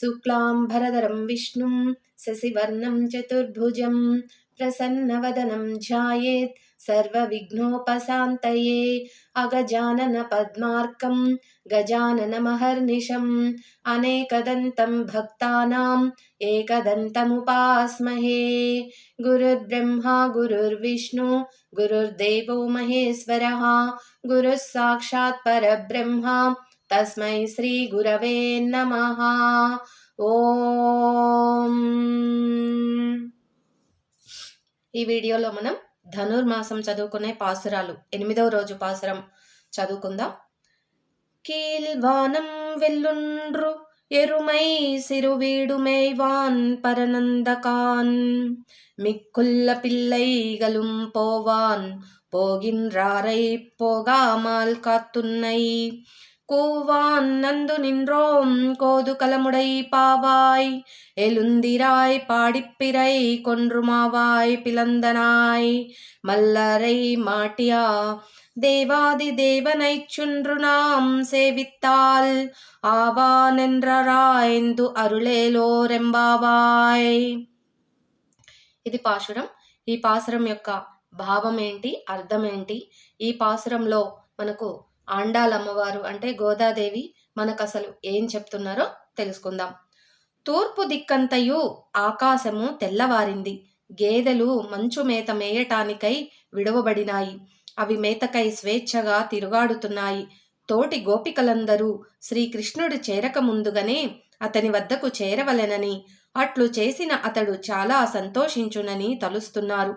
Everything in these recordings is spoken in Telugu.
शुक्लाम्भरधरं विष्णुं शशिवर्णं चतुर्भुजं प्रसन्नवदनं ध्यायेत् सर्वविघ्नोपशान्तये अगजाननपद्मार्कं गजाननमहर्निशम् अनेकदन्तं भक्तानाम् एकदन्तमुपास्महे गुरुर्ब्रह्मा गुरुर्विष्णु गुरुर्देवो महेश्वरः गुरुः साक्षात् परब्रह्मा తస్మై శ్రీ గురవే నమ. ఓం. ఈ వీడియోలో మనం ధనుర్మాసం చదువుకునే పాసురాలు. ఎనిమిదవ రోజు పాసురం చదువుకుందాం. కీల్వానం వెల్లుండ్రు ఎరుమై సిరువీడు మేవాన్ పరనందకాన్. మిక్కుల్ల పిల్లై పిల్లైగలుం పోవాన్ పోగిన్ పోగిన్రారై పోగామాల్ కాతున్నై கூவான் நந்து நின்றோம் கோது கலமுடை பாவாய் எழுந்திராய் பாடிப்பிரை கொன்றுமாவாய் பிளந்தனாய் மல்லரை மாட்டியா தேவாதி தேவனைச் சுன்று நாம் சேவித்தால் ఆవానెంద్రరాయందు అరుళేలోరెంబావాయ్ ఇది పాశురం ఈ పాసురం యొక్క భావం ఏంటి అర్థం ఏంటి ఈ పాసురంలో మనకు ఆండాలమ్మవారు అంటే గోదాదేవి మనకు అసలు ఏం చెప్తున్నారో తెలుసుకుందాం. తూర్పు దిక్కంతయు ఆకాశము తెల్లవారింది. గేదెలు మంచు మేత మేయటానికై విడవబడినాయి. అవి మేతకై స్వేచ్ఛగా తిరుగాడుతున్నాయి. తోటి గోపికలందరూ శ్రీకృష్ణుడు చేరక ముందుగానే అతని వద్దకు చేరవలెనని అట్లు చేసిన అతడు చాలా సంతోషించునని తలుస్తున్నారు.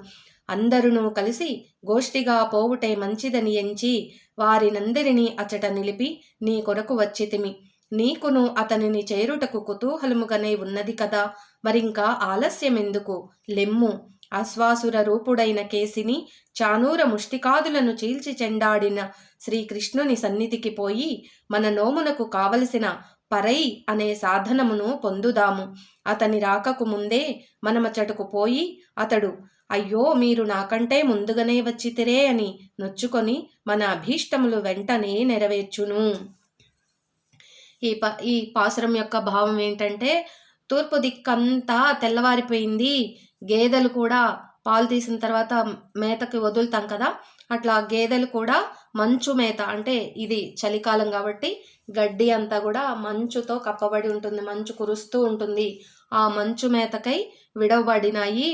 అందరునూ కలిసి గోష్ఠిగా పోవుటే మంచిదని ఎంచి వారినందరినీ అచట నిలిపి నీ కొరకు వచ్చితిమి. నీకును అతనిని చేరుటకు కుతూహలముగానే ఉన్నది కదా. మరింకా ఆలస్యమెందుకు? లెమ్ము. అశ్వాసుర రూపుడైన కేసిని చానూర ముష్టికాదులను చీల్చి చెండాడిన శ్రీకృష్ణుని సన్నిధికి పోయి మన నోమునకు కావలసిన పరై అనే సాధనమును పొందుదాము. అతని రాకకు ముందే మనమచటకు పోయి అతడు అయ్యో మీరు నాకంటే ముందుగానే వచ్చితిరే అని నొచ్చుకొని మన అభీష్టములు వెంటనే నెరవేర్చును. ఈ ప ఈ పాసురం యొక్క భావం ఏంటంటే తూర్పు దిక్కంతా తెల్లవారిపోయింది. గేదెలు కూడా పాలు తీసిన తర్వాత మేతకి వదులుతాం కదా? అట్లా గేదెలు కూడా మంచు మేత అంటే ఇది చలికాలం కాబట్టి గడ్డి అంతా కూడా మంచుతో కప్పబడి ఉంటుంది మంచు కురుస్తూ ఉంటుంది. ఆ మంచు మేతకై విడవబడినాయి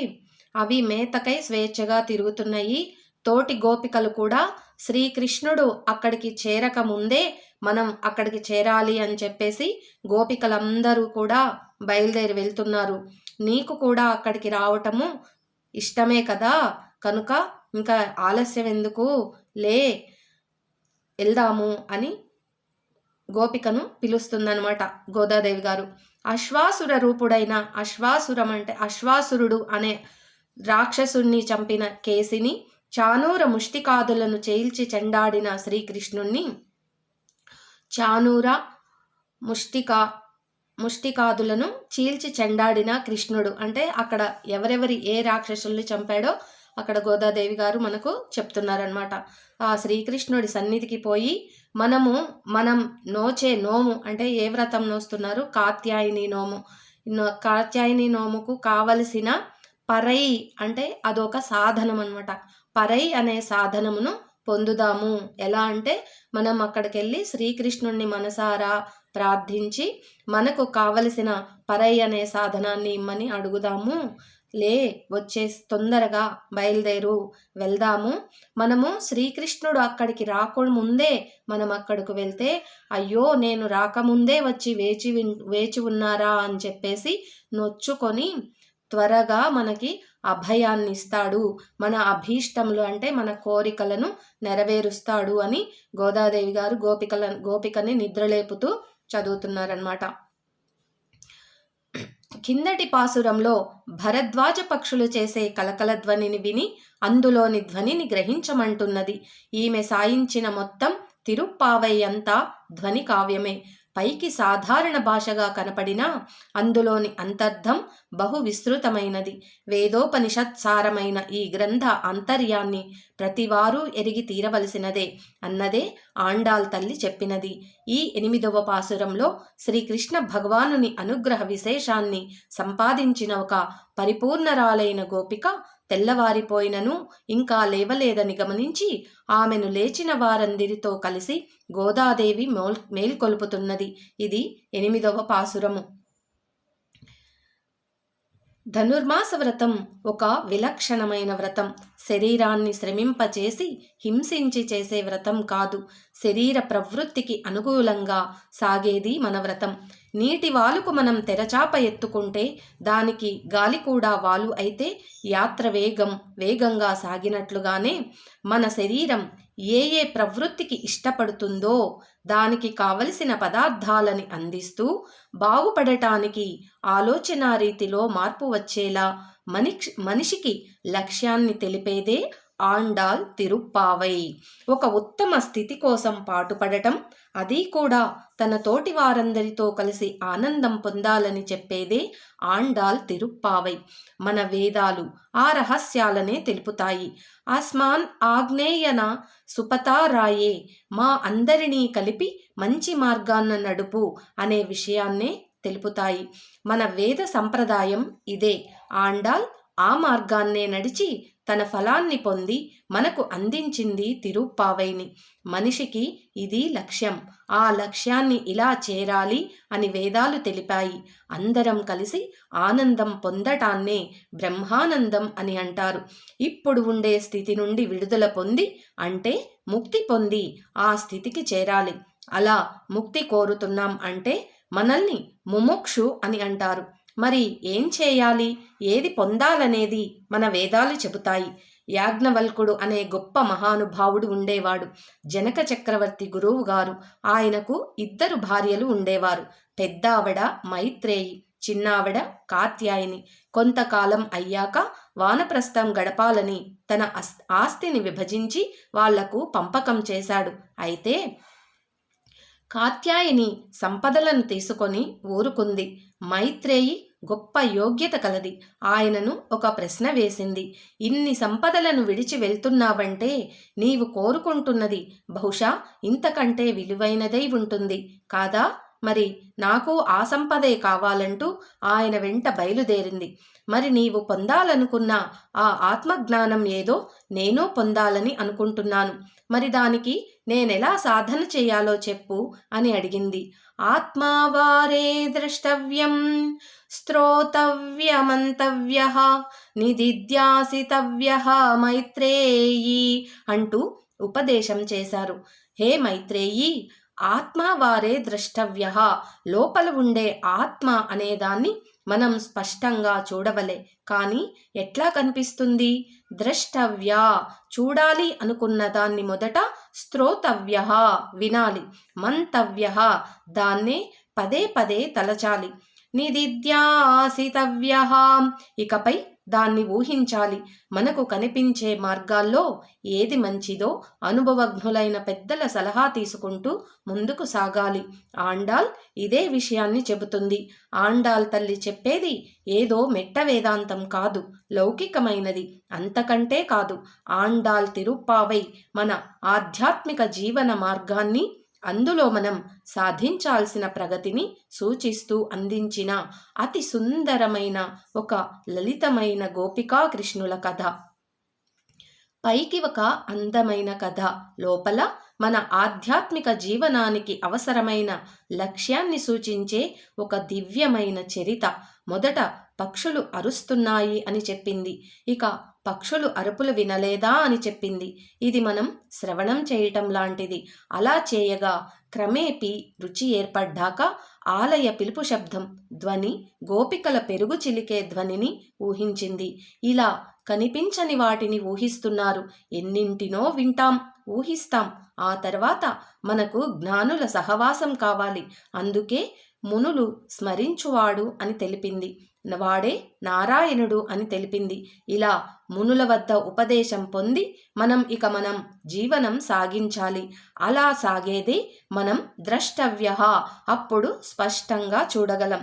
అవి మేతకై స్వేచ్ఛగా తిరుగుతున్నాయి. తోటి గోపికలు కూడా శ్రీకృష్ణుడు అక్కడికి చేరక ముందే మనం అక్కడికి చేరాలి అని చెప్పేసి గోపికలందరూ కూడా బయలుదేరి వెళ్తున్నారు. నీకు కూడా అక్కడికి రావటము ఇష్టమే కదా? కనుక ఇంకా ఆలస్యం ఎందుకు? లే వెళ్దాము అని గోపికను పిలుస్తుందనమాట గోదాదేవి గారు. అశ్వాసుర రూపుడైన అశ్వాసురం అంటే అశ్వాసురుడు అనే రాక్షసుణ్ణి చంపిన కేసిని చానూర ముష్టికాదులను చేల్చి చెండాడిన శ్రీకృష్ణుణ్ణి. చానూర ముష్టికా ముష్టికాదులను చీల్చి చెండాడిన కృష్ణుడు. అంటే అక్కడ ఎవరెవరి ఏ రాక్షసుల్ని చంపాడో అక్కడ గోదాదేవి గారు మనకు చెప్తున్నారనమాట ఆ శ్రీకృష్ణుడి సన్నిధికి పోయి మనము మనం నోచే నోము అంటే ఏ వ్రతం నోస్తున్నారు? కాత్యాయని నోము. కాత్యాయని నోముకు కావలసిన పరై అంటే అదొక సాధనం అనమాట పరై అనే సాధనమును పొందుదాము. ఎలా అంటే మనం అక్కడికి వెళ్ళి శ్రీకృష్ణుణ్ణి మనసారా ప్రార్థించి మనకు కావలసిన పరై అనే సాధనాన్ని ఇమ్మని అడుగుదాము. లే వచ్చే తొందరగా బయలుదేరు. వెళ్దాము. మనము శ్రీకృష్ణుడు అక్కడికి రాకుండా ముందే మనం అక్కడికి వెళ్తే అయ్యో నేను రాకముందే వచ్చి వేచి వేచి ఉన్నారా అని చెప్పేసి నొచ్చుకొని త్వరగా మనకి అభయాన్ని ఇస్తాడు మన అభీష్టములు అంటే మన కోరికలను నెరవేరుస్తాడు అని గోదాదేవి గారు గోపికల గోపికని నిద్రలేపుతూ చదువుతున్నారనమాట కిందటి పాసురంలో భరద్వాజ పక్షులు చేసే కలకల ధ్వనిని విని అందులోని ధ్వనిని గ్రహించమంటున్నది. ఈమె సాయించిన మొత్తం తిరుప్పావై అంతా ధ్వని కావ్యమే. పైకి సాధారణ భాషగా కనపడినా అందులోని అంతర్థం బహు విస్తృతమైనది వేదోపనిషత్సారమైన ఈ గ్రంథ అంతర్యాన్ని ప్రతివారూ ఎరిగి తీరవలసినదే అన్నదే ఆండాల్ తల్లి చెప్పినది. ఈ ఎనిమిదవ పాసురంలో శ్రీకృష్ణ భగవానుని అనుగ్రహ విశేషాన్ని సంపాదించిన ఒక పరిపూర్ణరాలైన గోపిక తెల్లవారిపోయినను ఇంకా లేవలేదని గమనించి ఆమెను లేచిన వారందరితో కలిసి గోదాదేవి మోల్ మేల్కొల్పుతున్నది. ఇది ఎనిమిదవ పాసురము ధనుర్మాస వ్రతం ఒక విలక్షణమైన వ్రతం. శరీరాన్ని శ్రమింపచేసి హింసించి చేసే వ్రతం కాదు. శరీర ప్రవృత్తికి అనుకూలంగా సాగేది మన వ్రతం. నీటి వాలుకు మనం తెరచాప ఎత్తుకుంటే దానికి గాలి కూడా వాలు అయితే యాత్ర వేగం వేగంగా సాగినట్లుగానే మన శరీరం ఏ ఏ ప్రవృత్తికి ఇష్టపడుతుందో దానికి కావలసిన పదార్థాలని అందిస్తూ బాగుపడటానికి ఆలోచన రీతిలో మార్పు వచ్చేలా మనిషి మనిషికి లక్ష్యాన్ని తెలిపేదే ఆండాల్ తిరుప్పావై. ఒక ఉత్తమ స్థితి కోసం పాటుపడటం అది కూడా తన తోటి వారందరితో కలిసి ఆనందం పొందాలని చెప్పేదే ఆండాల్ తిరుప్పావై. మన వేదాలు ఆ రహస్యాలనే తెలుపుతాయి. ఆస్మాన్ ఆగ్నేయన సుపతారాయే మా అందరినీ కలిపి మంచి మార్గాన్న నడుపు అనే విషయాన్నే తెలుపుతాయి. మన వేద సంప్రదాయం ఇదే. ఆండాల్ ఆ మార్గాన్నే నడిచి తన ఫలాన్ని పొంది మనకు అందించింది తిరుప్పావైని. మనిషికి ఇది లక్ష్యం. ఆ లక్ష్యాన్ని ఇలా చేరాలి అని వేదాలు తెలిపాయి. అందరం కలిసి ఆనందం పొందటాన్నే బ్రహ్మానందం అని అంటారు. ఇప్పుడు ఉండే స్థితి నుండి విడుదల పొంది అంటే ముక్తి పొంది ఆ స్థితికి చేరాలి. అలా ముక్తి కోరుతున్నాం అంటే మనల్ని ముముక్షు అని అంటారు. మరి ఏం చేయాలి? ఏది పొందాలనేది మన వేదాలు చెబుతాయి. యాజ్ఞవల్కుడు అనే గొప్ప మహానుభావుడు ఉండేవాడు. జనక చక్రవర్తి గురువు గారు. ఆయనకు ఇద్దరు భార్యలు ఉండేవారు. పెద్దావిడ మైత్రేయి చిన్నావిడ కాత్యాయిని కొంతకాలం అయ్యాక వానప్రస్థం గడపాలని తన ఆస్తిని విభజించి వాళ్ళకు పంపకం చేశాడు. అయితే కాత్యాయిని సంపదలను తీసుకొని ఊరుకుంది. మైత్రేయి గొప్ప యోగ్యత కలది. ఆయనను ఒక ప్రశ్న వేసింది. ఇన్ని సంపదలను విడిచి వెళ్తున్నావంటే నీవు కోరుకుంటున్నది బహుశా ఇంతకంటే విలువైనదై ఉంటుంది. కాదా? మరి నాకు ఆ సంపదే కావాలంటూ ఆయన వెంట బయలుదేరింది. మరి నీవు పొందాలనుకున్న ఆ ఆత్మజ్ఞానం ఏదో నేను పొందాలని అనుకుంటున్నాను. మరి దానికి నేనెలా సాధన చేయాలో చెప్పు అని అడిగింది. ఆత్మావారే ద్రష్టవ్యం స్తోతవ్యమంతవ్య నిదిధ్యాసితవ్య మైత్రేయీ అంటూ ఉపదేశం చేశారు. హే మైత్రేయీ ఆత్మ వారే ద్రష్టవ్య లోపల ఉండే ఆత్మ అనేదాన్ని మనం స్పష్టంగా చూడవలే. కానీ ఎట్లా కనిపిస్తుంది? ద్రష్టవ్య చూడాలి అనుకున్న దాన్ని మొదట స్తోతవ్య వినాలి. మంతవ్య దాన్నే పదే పదే తలచాలి. నిదిద్యాసితవ్య ఇకపై దాన్ని ఊహించాలి. మనకు కనిపించే మార్గాల్లో ఏది మంచిదో అనుభవజ్ఞులైన పెద్దల సలహా తీసుకుంటూ ముందుకు సాగాలి. ఆండాల్ ఇదే విషయాన్ని చెబుతుంది. ఆండాల్ తల్లి చెప్పేది ఏదో మెట్ట వేదాంతం కాదు లౌకికమైనది. అంతకంటే కాదు. ఆండాల్ తిరుప్పావై మన ఆధ్యాత్మిక జీవన మార్గాన్ని అందులో మనం సాధించాల్సిన ప్రగతిని సూచిస్తూ అందించిన అతి సుందరమైన ఒక లలితమైన గోపికా కృష్ణుల కథ. పైకి ఒక అందమైన కథ. లోపల మన ఆధ్యాత్మిక జీవనానికి అవసరమైన లక్ష్యాన్ని సూచించే ఒక దివ్యమైన చరిత. మొదట పక్షులు అరుస్తున్నాయి అని చెప్పింది. ఇక పక్షులు అరుపులు వినలేదా అని చెప్పింది. ఇది మనం శ్రవణం చేయటం లాంటిది. అలా చేయగా క్రమేపీ రుచి ఏర్పడ్డాక ఆలయ పిలుపు శబ్దం ధ్వని గోపికల పెరుగు చిలికే ధ్వనిని ఊహించింది. ఇలా కనిపించని వాటిని ఊహిస్తున్నారు. ఎన్నింటినో వింటాం ఊహిస్తాం. ఆ తర్వాత మనకు జ్ఞానుల సహవాసం కావాలి. అందుకే మునులు స్మరించువాడు అని తెలిపింది. వాడే నారాయణుడు అని తెలిపింది. ఇలా మునుల వద్ద ఉపదేశం పొంది మనం ఇక మనం జీవనం సాగించాలి. అలా సాగేదే మనం ద్రష్టవ్య అప్పుడు స్పష్టంగా చూడగలం.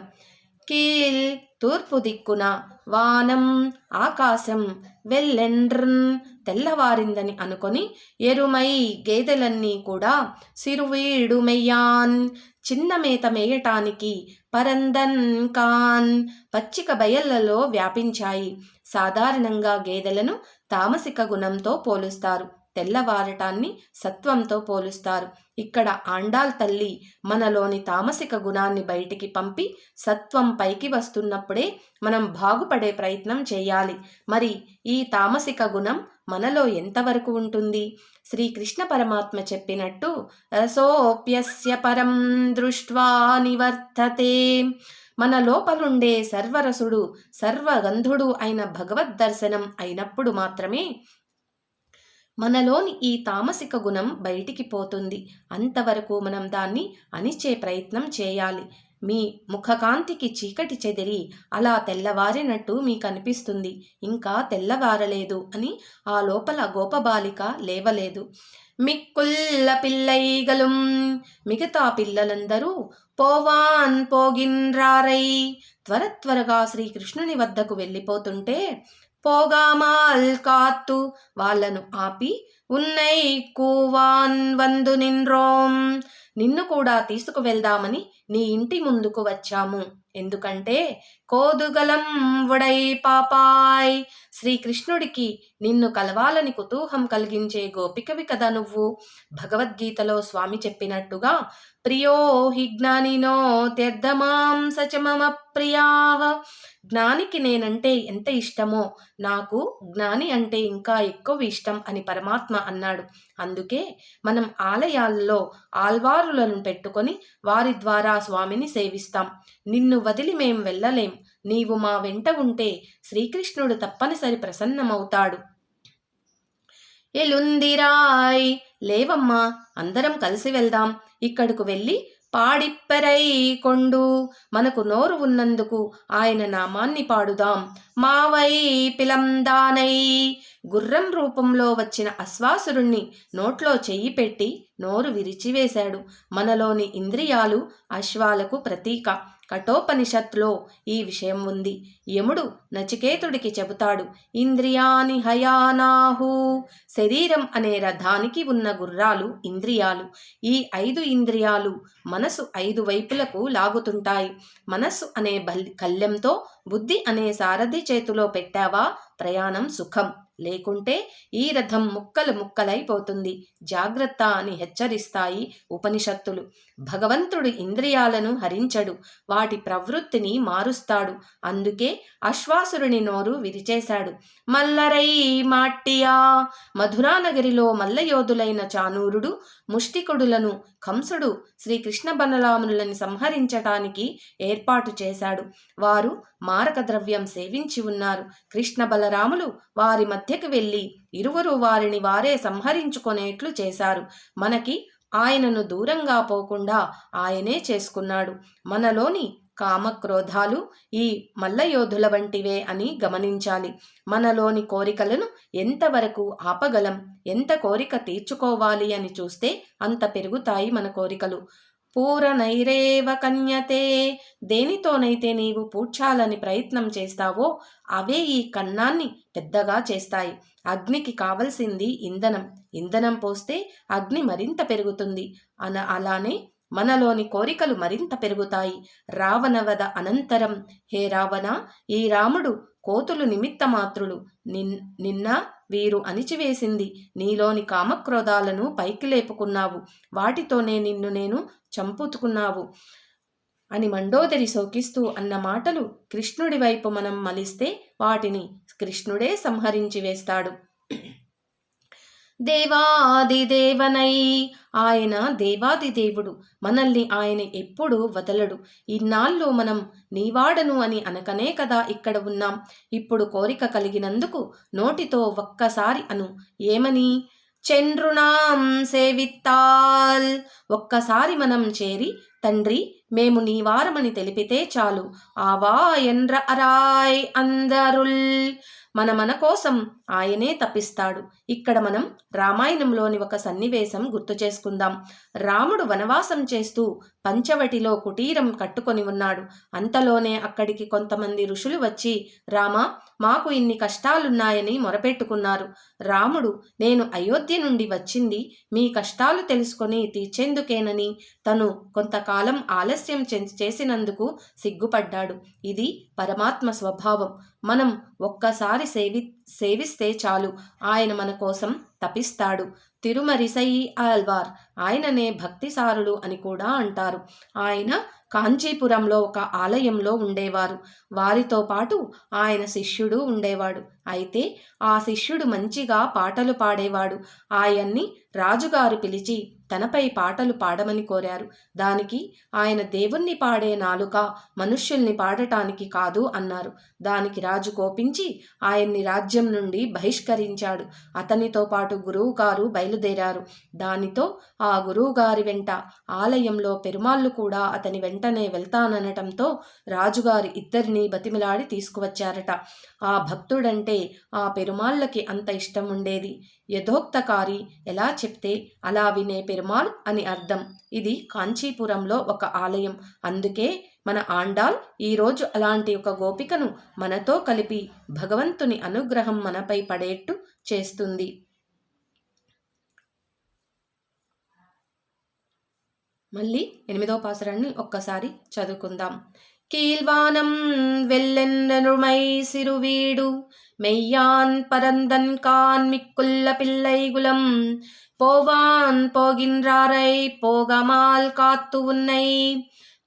కీల్ తూర్పు దిక్కున వానం ఆకాశం వెల్లెండ్రన్ తెల్లవారిందని అనుకొని ఎరుమై గేదెలన్నీ కూడా సిరువీడుమెయ్యాన్. చిన్న మేత మేయటానికి పరందన్ కాన్. పచ్చిక బయళ్ళలో వ్యాపించాయి. సాధారణంగా గేదెలను తామసిక గుణంతో పోలుస్తారు. తెల్లవారటాన్ని సత్వంతో పోలుస్తారు. ఇక్కడ ఆండాల్ తల్లి మనలోని తామసిక గుణాన్ని బయటికి పంపి సత్వం పైకి వస్తున్నప్పుడే మనం బాగుపడే ప్రయత్నం చేయాలి. మరి ఈ తామసిక గుణం మనలో ఎంతవరకు ఉంటుంది? శ్రీకృష్ణ పరమాత్మ చెప్పినట్టు రసోప్యస్య పరం దృష్ట్వా నివర్తతే. మన లోపలుండే సర్వరసుడు సర్వగంధుడు అయిన భగవద్ దర్శనం అయినప్పుడు మాత్రమే మనలోని ఈ తామసిక గుణం బయటికి పోతుంది. అంతవరకు మనం దాన్ని అణిచే ప్రయత్నం చేయాలి. మీ ముఖకాంతికి చీకటి చెదిరి అలా తెల్లవారినట్టు మీకు అనిపిస్తుంది ఇంకా తెల్లవారలేదు అని ఆ లోపల గోపబాలిక లేవలేదు. మిక్కుల్ల పిల్లైగలుం మిగతా పిల్లలందరూ పోవాన్ పోగిన్రారై త్వర త్వరగా శ్రీకృష్ణుని వద్దకు వెళ్ళిపోతుంటే పోగామాల్ కాత్తు వాళ్ళను ఆపి ఉన్నై కూవాన్ వందు నిన్రోం. నిన్ను కూడా తీసుకువెళ్దామని నీ ఇంటి ముందుకు వచ్చాము. ఎందుకంటే కోదుగలం ఉడై పాపాయ్. శ్రీకృష్ణుడికి నిన్ను కలవాలని కుతూహం కలిగించే గోపికవి కదా నువ్వు. భగవద్గీతలో స్వామి చెప్పినట్టుగా ప్రియో హి జ్ఞానినో త్యర్థమాం సచమమ ప్రియావ. జ్ఞానికి నేనంటే ఎంత ఇష్టమో నాకు జ్ఞాని అంటే ఇంకా ఎక్కువ ఇష్టం అని పరమాత్మ అన్నాడు. అందుకే మనం ఆలయాల్లో ఆల్వారులను పెట్టుకొని వారి ద్వారా స్వామిని సేవిస్తాం. నిన్ను వదిలి మేం వెళ్ళలేం. నీవు మా వెంట ఉంటే శ్రీకృష్ణుడు తప్పనిసరి ప్రసన్నమవుతాడు. ఎలుందిరాయ్! లేవమ్మా! అందరం కలిసి వెళ్దాం. ఇక్కడకు వెళ్ళి పాడిప్పెరై కొండు. మనకు నోరు ఉన్నందుకు ఆయన నామాన్ని పాడుదాం. మావై పిలందానై. గుర్రం రూపంలో వచ్చిన అశ్వాసురుణ్ణి నోట్లో చెయ్యి పెట్టి నోరు విరిచివేశాడు. మనలోని ఇంద్రియాలు అశ్వాలకు ప్రతీక. కఠోపనిషత్తులో ఈ విషయం ఉంది. యముడు నచికేతుడికి చెబుతాడు ఇంద్రియాని హయానాహు. శరీరం అనే రథానికి ఉన్న గుర్రాలు ఇంద్రియాలు. ఈ ఐదు ఇంద్రియాలు మనసు ఐదు వైపులకు లాగుతుంటాయి. మనస్సు అనే బల్ కళ్ళెంతో బుద్ధి అనే సారథి చేతిలో పెట్టావా ప్రయాణం సుఖం. లేకుంటే ఈ రథం ముక్కలు ముక్కలైపోతుంది. జాగ్రత్త అని హెచ్చరిస్తాయి ఉపనిషత్తులు. భగవంతుడు ఇంద్రియాలను హరించడు. వాటి ప్రవృత్తిని మారుస్తాడు. అందుకే అశ్వాసురుని నోరు విరిచేశాడు. మల్లరై మాట్టియా! మధురానగరిలో మల్లయోధులైన చానూరుడు ముష్టికుడులను కంసుడు శ్రీకృష్ణ బలరాములను సంహరించటానికి ఏర్పాటు చేశాడు. వారు మారక ద్రవ్యం సేవించి ఉన్నారు. కృష్ణ బలరాములు వారి మధ్యకు వెళ్ళి ఇరువురు వారిని వారే సంహరించుకునేట్లు చేశారు. మనకి ఆయనను దూరంగా పోకుండా ఆయనే చేసుకున్నాడు. మనలోని కామక్రోధాలు ఈ మల్లయోధుల వంటివే అని గమనించాలి. మనలోని కోరికలను ఎంతవరకు ఆపగలం ఎంత కోరిక తీర్చుకోవాలి అని చూస్తే అంత పెరుగుతాయి మన కోరికలు. పూరనైరేవ కన్యతే. దేనితోనైతే నీవు పూడ్చాలని ప్రయత్నం చేస్తావో అవే ఈ కన్నాన్ని పెద్దగా చేస్తాయి. అగ్నికి కావలసింది ఇంధనం. ఇంధనం పోస్తే అగ్ని మరింత పెరుగుతుంది. అన అలానే మనలోని కోరికలు మరింత పెరుగుతాయి. రావణవద అనంతరం హే రావణ ఈ రాముడు కోతులు నిమిత్త మాత్రులు. నిన్ నిన్న వీరు అణిచివేసింది. నీలోని కామక్రోధాలను పైకి లేపుకున్నావు. వాటితోనే నిన్ను నేను చంపుతుకున్నావు అని మండోదరి శోకిస్తూ అన్న మాటలు కృష్ణుడి వైపు మనం మలిస్తే వాటిని కృష్ణుడే సంహరించి వేస్తాడు. దేవాదిదేవనై ఆయన దేవాదిదేవుడు మనల్ని ఆయన ఎప్పుడు వదలడు. ఇన్నాళ్ళు మనం నీవాడను అని అనకనే కదా ఇక్కడ ఉన్నాం. ఇప్పుడు కోరిక కలిగినందుకు నోటితో ఒక్కసారి అను. ఏమని? చంద్రుణాం సేవిత్తాల్. ఒక్కసారి మనం చేరి తండ్రి మేము నీ వారమని తెలిపితే చాలు. ఆవా ఎండ్ర అరాయ్ అందరుల్. మన మన కోసం ఆయనే తప్పిస్తాడు. ఇక్కడ మనం రామాయణంలోని ఒక సన్నివేశం గుర్తు చేసుకుందాం. రాముడు వనవాసం చేస్తూ పంచవటిలో కుటీరం కట్టుకొని ఉన్నాడు. అంతలోనే అక్కడికి కొంతమంది ఋషులు వచ్చి రామ మాకు ఇన్ని కష్టాలున్నాయని మొరపెట్టుకున్నారు. రాముడు నేను అయోధ్య నుండి వచ్చింది మీ కష్టాలు తెలుసుకొని తీర్చేందుకేనని. తను కొంతకాలం ఆలస్యం చేసినందుకు సిగ్గుపడ్డాడు. ఇది పరమాత్మ స్వభావం. మనం ఒక్కసారి సేవి సేవిస్తే చాలు. ఆయన మన కోసం తపిస్తాడు తిరుమరిసయి ఆల్వార్ ఆయననే భక్తిసారులు అని కూడా అంటారు. ఆయన కాంచీపురంలో ఒక ఆలయంలో ఉండేవారు. వారితో పాటు ఆయన శిష్యుడు ఉండేవాడు. అయితే ఆ శిష్యుడు మంచిగా పాటలు పాడేవాడు. ఆయన్ని రాజుగారు పిలిచి తనపై పాటలు పాడమని కోరారు. దానికి ఆయన దేవుణ్ణి పాడే నాలుక మనుష్యుల్ని పాడటానికి కాదు అన్నారు. దానికి రాజు కోపించి ఆయన్ని రాజ్యం నుండి బహిష్కరించాడు. అతనితో పాటు గురువుగారు బయలుదేరారు. దానితో ఆ గురువుగారి వెంట ఆలయంలో పెరుమాళ్ళు కూడా అతని వెంటనే వెళ్తాననటంతో రాజుగారి ఇద్దరిని బతిమిలాడి తీసుకువచ్చారట. ఆ భక్తుడంటే ఆ పెరుమాళ్ళకి అంత ఇష్టం ఉండేది యథోక్తకారి ఎలా చెప్తే అలా వినే పెరుమాల్ అని అర్థం ఇది కాంచీపురంలో ఒక ఆలయం అందుకే మన ఆండాల్ ఈరోజు అలాంటి ఒక గోపికను మనతో కలిపి భగవంతుని అనుగ్రహం మనపై పడేట్టు చేస్తుంది మళ్ళీ ఎనిమిదో పాసరాన్ని ఒక్కసారి చదువుకుందాం கீழ்வானம் வெள்ளென்றனுமை சிறுவீடு மெய்யான் பரந்தன் கான் மிக்குள்ள பிள்ளைகுலம். போவான் போகின்றாரை போகமால் காத்து உன்னை.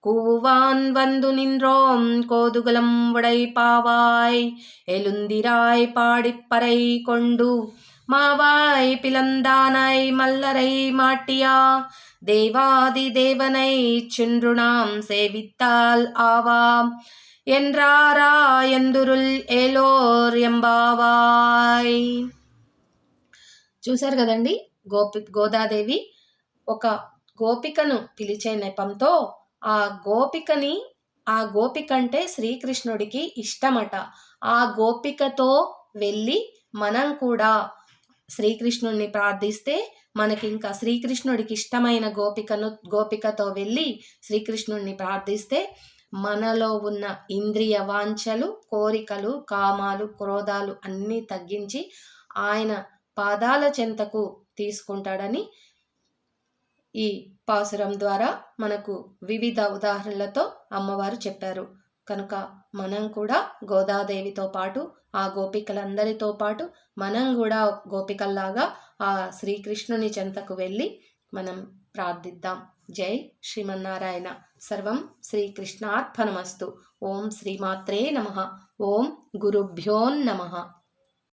கூவான் வந்து நின்றோம் கோதுகுலம் உடைப்பாவாய். எழுந்திராய் பாடிப்பறை கொண்டு மாவாய் பிளந்தானாய் மல்லரை மாட்டியா. தேவாதி தேவனை சென்றுணாம் சேவித்தால் ஆவாம் என்றாரா ఎందురుల్ ఏలోర్ ఎంబావాయ్ చూశారు కదండి గోపి గోదాదేవి ఒక గోపికను పిలిచే నెపంతో ఆ గోపికని ఆ గోపిక అంటే శ్రీకృష్ణుడికి ఇష్టమట ఆ గోపికతో వెళ్ళి మనం కూడా శ్రీకృష్ణుడిని ప్రార్థిస్తే మనకి ఇంకా శ్రీకృష్ణుడికి ఇష్టమైన గోపికను గోపికతో వెళ్ళి శ్రీకృష్ణుడిని ప్రార్థిస్తే మనలో ఉన్న ఇంద్రియ వాంఛలు కోరికలు కామాలు క్రోధాలు అన్నీ తగ్గించి ఆయన పాదాల చెంతకు తీసుకుంటాడని ఈ పాసురం ద్వారా మనకు వివిధ ఉదాహరణలతో అమ్మవారు చెప్పారు. కనుక మనం కూడా గోదాదేవితో పాటు ఆ గోపికలందరితో పాటు మనం కూడా గోపికల్లాగా ఆ శ్రీకృష్ణుని చెంతకు వెళ్ళి మనం ప్రార్థిద్దాం. జై శ్రీమన్నారాయణ. సర్వం శ్రీకృష్ణార్పణమస్తు. ఓం శ్రీమాత్రే నమ. ఓం గురుభ్యోన్నమ